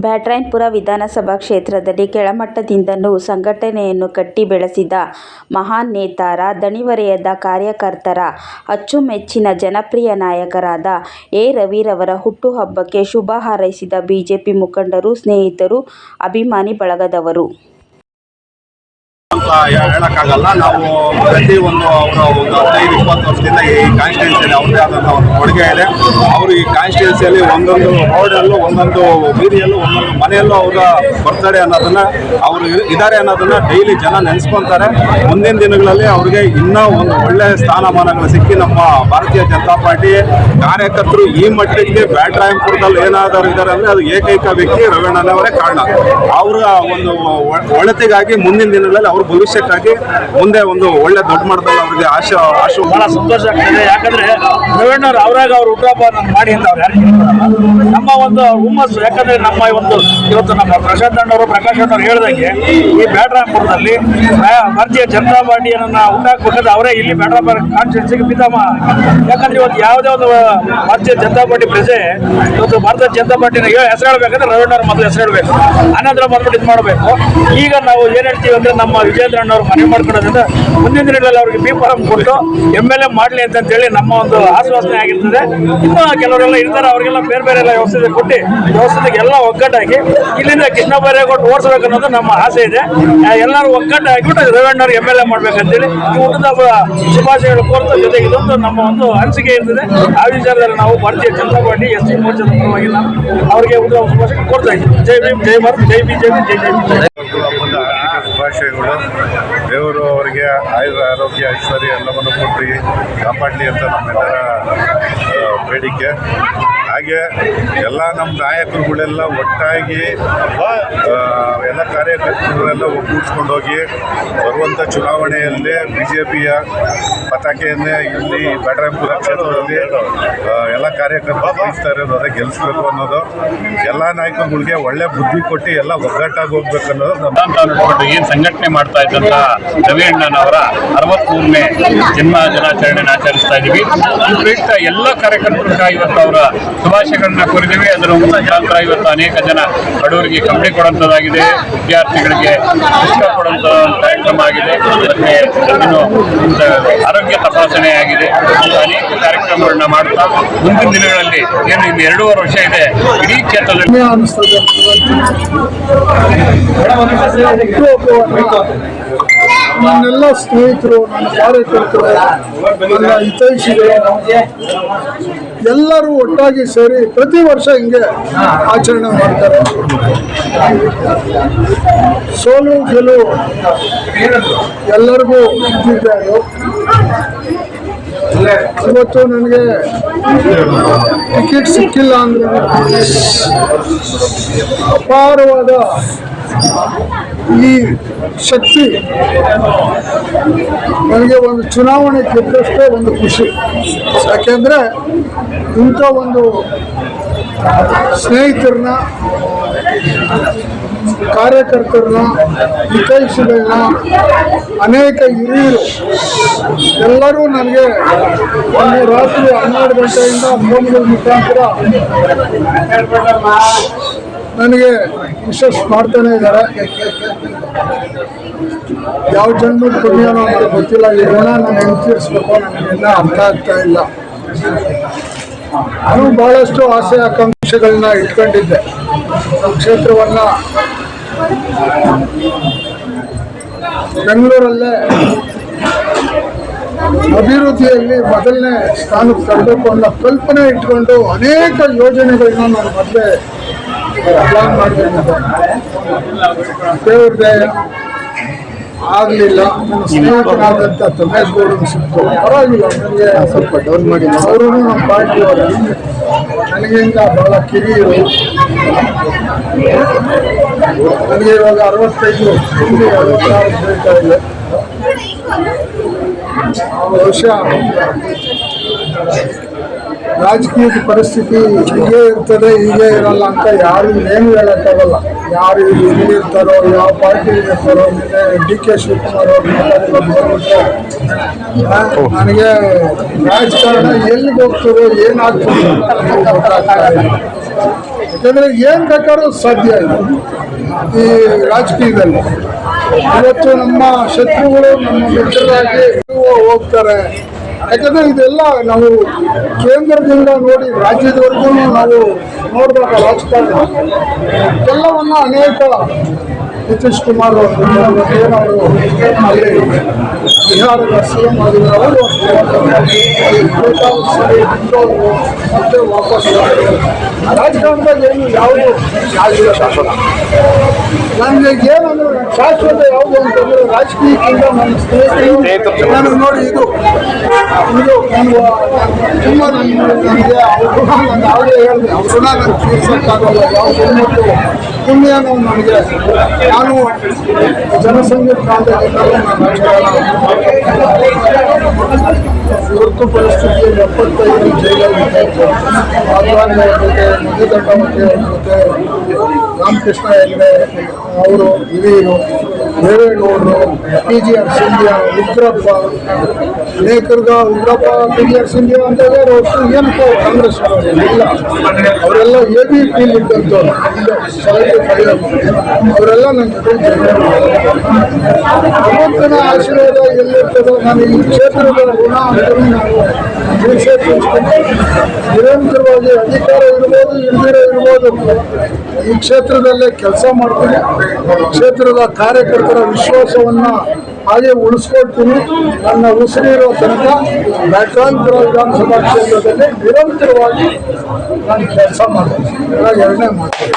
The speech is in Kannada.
ಬ್ಯಾಟರಾಯನಪುರ ವಿಧಾನಸಭಾ ಕ್ಷೇತ್ರದಲ್ಲಿ ಕೆಳಮಟ್ಟದಿಂದಲೂ ಸಂಘಟನೆಯನ್ನು ಕಟ್ಟಿ ಬೆಳೆಸಿದ ಮಹಾನ್ ನೇತಾರ, ದಣಿವರೆಯದ ಕಾರ್ಯಕರ್ತರ ಅಚ್ಚುಮೆಚ್ಚಿನ ಜನಪ್ರಿಯ ನಾಯಕರಾದ ಎ. ರವಿರವರ ಹುಟ್ಟುಹಬ್ಬಕ್ಕೆ ಶುಭ ಹಾರೈಸಿದ ಬಿಜೆಪಿ ಮುಖಂಡರು, ಸ್ನೇಹಿತರು, ಅಭಿಮಾನಿ ಬಳಗದವರು. ಹೇಳಕ್ಕಾಗಲ್ಲ. ನಾವು ಪ್ರತಿ ಒಂದು ಅವರ ಒಂದು ಹದಿನೈದು, ಇಪ್ಪತ್ತು ವರ್ಷದಿಂದ ಈ ಕಾನ್ಸ್ಟಿಟ್ಯೂನ್ಸಿಯಲ್ಲಿ ಅವ್ರದೇ ಆದಂಥ ಒಂದು ಕೊಡುಗೆ ಇದೆ. ಅವರು ಈ ಕಾನ್ಸ್ಟಿಟ್ಯೂನ್ಸಿಯಲ್ಲಿ ಒಂದೊಂದು ರೋಡಲ್ಲೂ ಒಂದೊಂದು ಬೀದಿಯಲ್ಲೂ, ಒಂದೊಂದು ಮನೆಯಲ್ಲೂ ಅವರ ಬರ್ತಾರೆ ಅನ್ನೋದನ್ನ, ಅವರು ಇದ್ದಾರೆ ಅನ್ನೋದನ್ನ ಡೈಲಿ ಜನ ನೆನೆಸ್ಕೊಂತಾರೆ. ಮುಂದಿನ ದಿನಗಳಲ್ಲಿ ಅವ್ರಿಗೆ ಇನ್ನೂ ಒಂದು ಒಳ್ಳೆ ಸ್ಥಾನಮಾನಗಳು ಸಿಕ್ಕಿ ನಮ್ಮ ಭಾರತೀಯ ಜನತಾ ಪಾರ್ಟಿ ಕಾರ್ಯಕರ್ತರು ಈ ಮಟ್ಟಕ್ಕೆ ಬ್ಯಾಟ್ರಾಯಂಪುರದಲ್ಲಿ ಏನಾದರೂ ಇದ್ದಾರೆ ಅಂದರೆ ಅದು ಏಕೈಕ ವ್ಯಕ್ತಿ ರವೀಣ್ಣನವರೇ ಕಾರಣ. ಅವರ ಒಂದು ಒಳತೆಗಾಗಿ ಮುಂದಿನ ದಿನಗಳಲ್ಲಿ ಅವ್ರ ಭವಿಷ್ಯಕ್ಕಾಗಿ ಮುಂದೆ ಒಂದು ಒಳ್ಳೆ ದೊಡ್ಡ ಮಾಡ್ತಾರೆ ಅವರಿಗೆ ಆಶೆ ಆಶು ಬಹಳ ಸಂತೋಷ ಆಗ್ತದೆ. ಯಾಕಂದ್ರೆ ಗವರ್ನರ್ ಅವರಾಗ ಅವ್ರ ನಾನು ಮಾಡಿ ಅಂತ ಅವ್ರು ನಮ್ಮ ಒಂದು ಹುಮ್ಮಸ್ಸು. ಯಾಕಂದ್ರೆ ನಮ್ಮ ಒಂದು ಇವತ್ತು ನಮ್ಮ ಪ್ರಶಾಂತ್ ಅಣ್ಣವರು, ಪ್ರಕಾಶ್ ಅಣ್ಣವ್ರು ಹೇಳ್ದಂಗೆ ಈ ಬ್ಯಾಟ್ರಾಪುರದಲ್ಲಿ ಭಾರತೀಯ ಜನತಾ ಪಾರ್ಟಿಯನ್ನ ಹುಟ್ಟಾಕ್ಬೇಕಾದ್ರೆ ಅವರೇ ಇಲ್ಲಿ ಬ್ಯಾಟ್ರಾಪುರ ಕಾನ್ಸ್ಟಿಟ್ಯೂನ್ಸಿಗೆ ಪಿತಾಮ ಯಾಕಂದ್ರೆ ಇವತ್ತು ಯಾವುದೇ ಒಂದು ಭಾರತೀಯ ಜನತಾ ಪಾರ್ಟಿ ಪ್ರಜೆ ಇವತ್ತು ಭಾರತ ಜನತಾ ಪಾರ್ಟಿನ ಹೆಸರು ಹೇಳ್ಬೇಕಂದ್ರೆ ರವೀಣ್ಣವ್ರ ಮೊದಲು ಹೆಸರು ಹೇಳ್ಬೇಕು ಅನಂತರ ಬಂದ್ಬಿಟ್ಟು ಇದು ಮಾಡಬೇಕು ಈಗ ನಾವು ಏನ್ ಹೇಳ್ತೀವಿ ಅಂದ್ರೆ ನಮ್ಮ ವಿಜೇಂದ್ರ ಅಣ್ಣವ್ರು ಮನೆ ಮಾಡ್ಕೊಡೋದ್ರಿಂದ ಮುಂದಿನ ದಿನಗಳಲ್ಲಿ ಅವ್ರಿಗೆ ಬಿ ಫಾರಂ ಕೊಟ್ಟು ಎಂ ಎಲ್ ಎ ಮಾಡಲಿ ಅಂತೇಳಿ ನಮ್ಮ ಒಂದು ಆಶ್ವಾಸನೆ ಆಗಿರ್ತದೆ. ಇನ್ನು ಕೆಲವರೆಲ್ಲ ಇರ್ತಾರೆ, ಅವರಿಗೆಲ್ಲ ಬೇರೆ ಬೇರೆ ಎಲ್ಲ ವ್ಯವಸ್ಥೆ ಕೊಟ್ಟು ವ್ಯವಸ್ಥೆಗೆ ಎಲ್ಲ ಒಗ್ಗಟ್ಟಾಗಿ ಇಲ್ಲಿಂದ ಕೃಷ್ಣ ಬೈರೇಗೌಡ ಓಡಿಸ್ಬೇಕು ಅನ್ನೋದು ನಮ್ಮ ಆಸೆ ಇದೆ. ಎಲ್ಲರೂ ಒಗ್ಗಟ್ಟು ಆಗಿಬಿಟ್ಟು ರೇವಣ್ಣವ್ರಿಗೆ ಎಂ ಎಲ್ ಎ ಮಾಡ್ಬೇಕಂತೇಳಿ ಈ ಹುಟ್ಟದ ಶುಭಾಶಯಗಳು ಕೋರ್ತಾ ಜೊತೆಗೆ ಇದೊಂದು ನಮ್ಮ ಒಂದು ಅನಿಸಿಕೆ ಇರ್ತದೆ. ಆ ವಿಚಾರದಲ್ಲಿ ನಾವು ಭಾರತೀಯ ಜನತಾ ಪಾರ್ಟಿ ಎಸ್ ಟಿ ಮೋರ್ಚಾದ ಪರವಾಗಿ ನಾವು ಅವರಿಗೆ ಹುಟ್ಟದ ಶುಭಾಶಯ ಕೋರ್ತಾ ಇದ್ದೀವಿ. ಜೈ ಭೀಮ್, ಜೈ ಭಾರತ್, ಜೈ ಬಿ ಜೈ ಜೈ ಶುಭಾಶಯಗಳು. ದೇವರು ಅವರಿಗೆ ಆಯುರ ಆರೋಗ್ಯ ಐಶ್ವರ್ಯ ಎಲ್ಲವನ್ನು ಕೊಟ್ಟು ಕಾಪಾಡಲಿ ಅಂತ ನಮ್ಮೆಲ್ಲರ ಬೇಡಿಕೆ. ಹಾಗೆ ಎಲ್ಲ ನಮ್ಮ ನಾಯಕರುಗಳೆಲ್ಲ ಒಟ್ಟಾಗಿ ಎಲ್ಲ ಕಾರ್ಯಕರ್ತರುಗಳೆಲ್ಲ ಒಗ್ಗೂಡಿಸ್ಕೊಂಡು ಹೋಗಿ ಬರುವಂಥ ಚುನಾವಣೆಯಲ್ಲಿ ಬಿ ಜೆ ಪಿಯ ಪತಾಕೆಯನ್ನೇ ಇಲ್ಲಿ ಬ್ಯಾಟರಾಯಪುರ ಕ್ಷೇತ್ರದಲ್ಲಿ ಎಲ್ಲ ಕಾರ್ಯಕರ್ತರು ಬಯಸ್ತಾ ಇರೋದು ಅದೇ ಗೆಲ್ಲಿಸ್ಬೇಕು ಅನ್ನೋದು. ಎಲ್ಲ ನಾಯಕರುಗಳಿಗೆ ಒಳ್ಳೆ ಬುದ್ಧಿ ಕೊಟ್ಟು ಎಲ್ಲ ಒಗ್ಗಟ್ಟಾಗಿ ಹೋಗ್ಬೇಕು ಅನ್ನೋದು ಏನು ಸಂಘಟನೆ ಮಾಡ್ತಾ ಇದ್ದಂಥ ರವಿ ಅಣ್ಣನವರ ಅರವತ್ಮೂರನೇ ಜನ್ಮ ದಿನಾಚರಣೆಯನ್ನು ಆಚರಿಸ್ತಾ ಇದ್ದೀವಿ ಈ ಪ್ರಯುಕ್ತ ಎಲ್ಲ ಕಾರ್ಯಕರ್ತರಿಗೆ ಇವತ್ತು ಅವರ ಶುಭಾಶಯಗಳನ್ನ ಕೋರಿದ್ದೀವಿ. ಅದರ ಮುಖಾಂತರ ಇವತ್ತು ಅನೇಕ ಜನ ಬಡವರಿಗೆ ಕಂಬಳಿ ಕೊಡುವಂಥದ್ದಾಗಿದೆ ವಿದ್ಯಾರ್ಥಿಗಳಿಗೆ ಶಿಕ್ಷಣ ಕೊಡುವಂಥ ಕಾರ್ಯಕ್ರಮ ಆಗಿದೆ. ಇನ್ನು ಆರೋಗ್ಯ ತಪಾಸಣೆ ಆಗಿದೆ. ಅನೇಕ ಕಾರ್ಯಕ್ರಮಗಳನ್ನ ಮಾಡ್ತಾ ಮುಂದಿನ ದಿನಗಳಲ್ಲಿ ಏನು ಇನ್ನು ಎರಡೂವರೆ ವರ್ಷ ಇದೆ. ಇಡೀ ಕ್ಷೇತ್ರದಲ್ಲಿ ನನ್ನೆಲ್ಲ ಸ್ನೇಹಿತರು, ನನ್ನ ಕಾರ್ಯಕರ್ತರು ನನ್ನ ಹಿತೈಷಿಗಳು. ಎಲ್ಲರೂ ಒಟ್ಟಾಗಿ ಸೇರಿ ಪ್ರತಿ ವರ್ಷ ಹಿಂಗೆ ಆಚರಣೆ ಮಾಡ್ತಾರೆ. ಸೋಲು ಗೆಲು ಎಲ್ಲರಿಗೂ ಇದ್ದಿದ್ದೆ ಇವತ್ತು ನನಗೆ ಟಿಕೆಟ್ ಸಿಕ್ಕಿಲ್ಲ ಅಂದ್ರೆ ಅಪಾರವಾದ ಈ ಶಕ್ತಿ ನನಗೆ ಒಂದು ಚುನಾವಣೆ ಗೆದ್ದಷ್ಟೇ ಒಂದು ಖುಷಿ. ಯಾಕೆಂದರೆ ಇಂಥ ಒಂದು ಸ್ನೇಹಿತರನ್ನ, ಕಾರ್ಯಕರ್ತರನ್ನ, ಹಿತೈಷಿಗಳನ್ನ, ಅನೇಕ ಹಿರಿಯರು, ಎಲ್ಲರೂ ನನಗೆ ಒಂದು ರಾತ್ರಿ ಹನ್ನೆರಡು ಗಂಟೆಯಿಂದ ಫೋನ್ಗಳ ಮುಖಾಂತರ ನನಗೆ ವಿಶ್ವಾಸ ಮಾಡ್ತಾನೆ ಇದ್ದಾರೆ. ಯಾವ ಜನ್ಮದ ಪುಣ್ಯನೋ ಅಂತ ಗೊತ್ತಿಲ್ಲ. ಈ ನಾನು ಹೆಂಗೆ ನನಗೆಲ್ಲ ಅರ್ಥ ಆಗ್ತಾ ಇಲ್ಲ. ನಾನು ಬಹಳಷ್ಟು ಆಸೆ ಆಕಾಂಕ್ಷೆಗಳನ್ನ ಇಟ್ಕೊಂಡಿದ್ದೆ. ಕ್ಷೇತ್ರವನ್ನ ಬೆಂಗಳೂರಲ್ಲೇ ಅಭಿವೃದ್ಧಿಯಲ್ಲಿ ಮೊದಲನೇ ಸ್ಥಾನಕ್ಕೆ ತರಬೇಕು ಅನ್ನೋ ಕಲ್ಪನೆ ಇಟ್ಕೊಂಡು ಅನೇಕ ಯೋಜನೆಗಳನ್ನ ನಾನು ಮೊದಲೇ ಪ್ಲಾನ್ ಮಾಡಿದ್ರೆ ಆಗಲಿಲ್ಲ. ಸ್ನೇಹಿತನಾದಂಥ ತಮೇಶ್ ಗೌಡನ್ ಸಿಕ್ತು. ಪರವಾಗಿಲ್ಲ ನನಗೆ ಸ್ವಲ್ಪ ಡೌನ್ ಮಾಡಿ ಅವರು ನಮ್ಮ ಪಾರ್ಟಿಯವರು ನನಗಿಂತ ಬಹಳ ಕಿರಿಯರು ನನಗೆ ಇವಾಗ ಅರವತ್ತೈದು ಅರವತ್ತಾರು ಇದೆ. ಬಹುಶಃ ರಾಜಕೀಯದ ಪರಿಸ್ಥಿತಿ ಹೀಗೆ ಇರ್ತದೆ, ಹೀಗೆ ಇರಲ್ಲ ಅಂತ ಯಾರು ಏನು ಹೇಳೋಕ್ಕಾಗಲ್ಲ. ಯಾರು ಎಲ್ಲಿರ್ತಾರೋ ಯಾವ ಪಾರ್ಟಿ ಇರ್ತಾರೋ ಡಿ ಕೆ ಶಿವಕುಮಾರ್ ನನಗೆ ರಾಜಕಾರಣ ಎಲ್ಲಿಗೆ ಹೋಗ್ತದೆ, ಏನಾಗ್ತದೆ ಯಾಕಂದ್ರೆ ಏನ್ ಬೇಕಾದ್ರೂ ಸಾಧ್ಯ ಇದೆ ಈ ರಾಜಕೀಯದಲ್ಲಿ. ಇವತ್ತು ನಮ್ಮ ಶತ್ರುಗಳು ನಮ್ಮ ಮಿತ್ರರಾಗಿ ಹೋಗ್ತಾರೆ. ಯಾಕಂದ್ರೆ ಇದೆಲ್ಲ ನಾವು ಕೇಂದ್ರದಿಂದ ನೋಡಿ ರಾಜ್ಯದವರೆಗೂ ನಾವು ನೋಡಿದಾಗ ರಾಜಕಾರಣ. ಎಲ್ಲವನ್ನ ಅನೇಕ ನಿತೀಶ್ ಕುಮಾರ್ ಅವರು ಅಲ್ಲಿ ಬಿಹಾರದ ಸಿಎಂ ಬಿಟ್ಟೋದ್ರು, ಮತ್ತೆ ವಾಪಸ್ ರಾಜಕಾರಣದಲ್ಲಿ ಏನು ಯಾವುದು ಆಗಿಲ್ಲ. ಶಾಶ್ವತ ನನಗೆ ಏನಂದ್ರೆ ಶಾಶ್ವತ ಯಾವುದು ಅಂತಂದ್ರೆ ರಾಜಕೀಯಕ್ಕಿಂತ ನನ್ನ ಸ್ನೇಹಿತರು. ನನಗೆ ನೋಡಿ ಇದು. ಇದು ನನಗೆ ತುಂಬ ನನಗೆ. ಅವ್ರು ನಾನು ಯಾವುದೇ ಹೇಳಿದೆ. ಅವ್ರು ನಾನು ತೀರ್ಸೋಕ್ಕಾಗಲ್ಲ ಯಾವ ಹೆಣ್ಮಕ್ಳು ಪುಣ್ಯನೂ ನನಗೆ. ನಾನು ರಾಜಕಾರಣ ತುರ್ತು ಪರಿಸ್ಥಿತಿಯಲ್ಲಿ ಎಪ್ಪತ್ತೈದು ಜೈಲಲ್ಲಿ ವಾಗ್ದಾನ ಜೊತೆ ಮಧುದಂಡ ಮತ್ತೆ ರಾಮಕೃಷ್ಣ ಹೆಗಡೆ ಅವರು ಹಿರಿಯರು ದೇವೇಗೌಡರು P G R Sindhya Ugrappa ಅನೇಕರ್ಗ Ugrappa P G R Sindhya ಅಂತ ಹೇಳಿದ್ರೆ ಅವತ್ತು ಏನಕ್ಕೂ ಕಾಂಗ್ರೆಸ್ ಇಲ್ಲ. ಅವರೆಲ್ಲ ಎ ಬಿ ಪಿಲ್ ಇದ್ದಂಥವ್ರು. ಅವರೆಲ್ಲ ಜೈಲಲ್ಲಿ ಭಗವಂತನ ಆಶೀರ್ವಾದ ಎಲ್ಲಿರ್ತದೋ, ನಾನು ಈ ಕ್ಷೇತ್ರದ ಋಣ ಅಂತಲೂ ನಾನು ನಿರಂತರವಾಗಿ ಅಧಿಕಾರ ಇರ್ಬೋದು ಇಲ್ದಿರೋ ಇರ್ಬೋದು. ಈ ಕ್ಷೇತ್ರದಲ್ಲೇ ಕೆಲಸ ಮಾಡ್ತೀನಿ. ಕ್ಷೇತ್ರದ ಕಾರ್ಯಕರ್ತರ ವಿಶ್ವಾಸವನ್ನ ಹಾಗೆ ಉಳಿಸ್ಕೊಳ್ತೀನಿ. ನನ್ನ ಉಸಿರಿರೋ ತನಕ ಬ್ಯಾಟ್ರಾಂತರ ವಿಧಾನಸಭಾ ಕ್ಷೇತ್ರದಲ್ಲಿ ನಿರಂತರವಾಗಿ ನಾನು ಕೆಲಸ ಮಾಡ್ತೀನಿ. ಎರಡನೇ ಮಾಡ್ತೀನಿ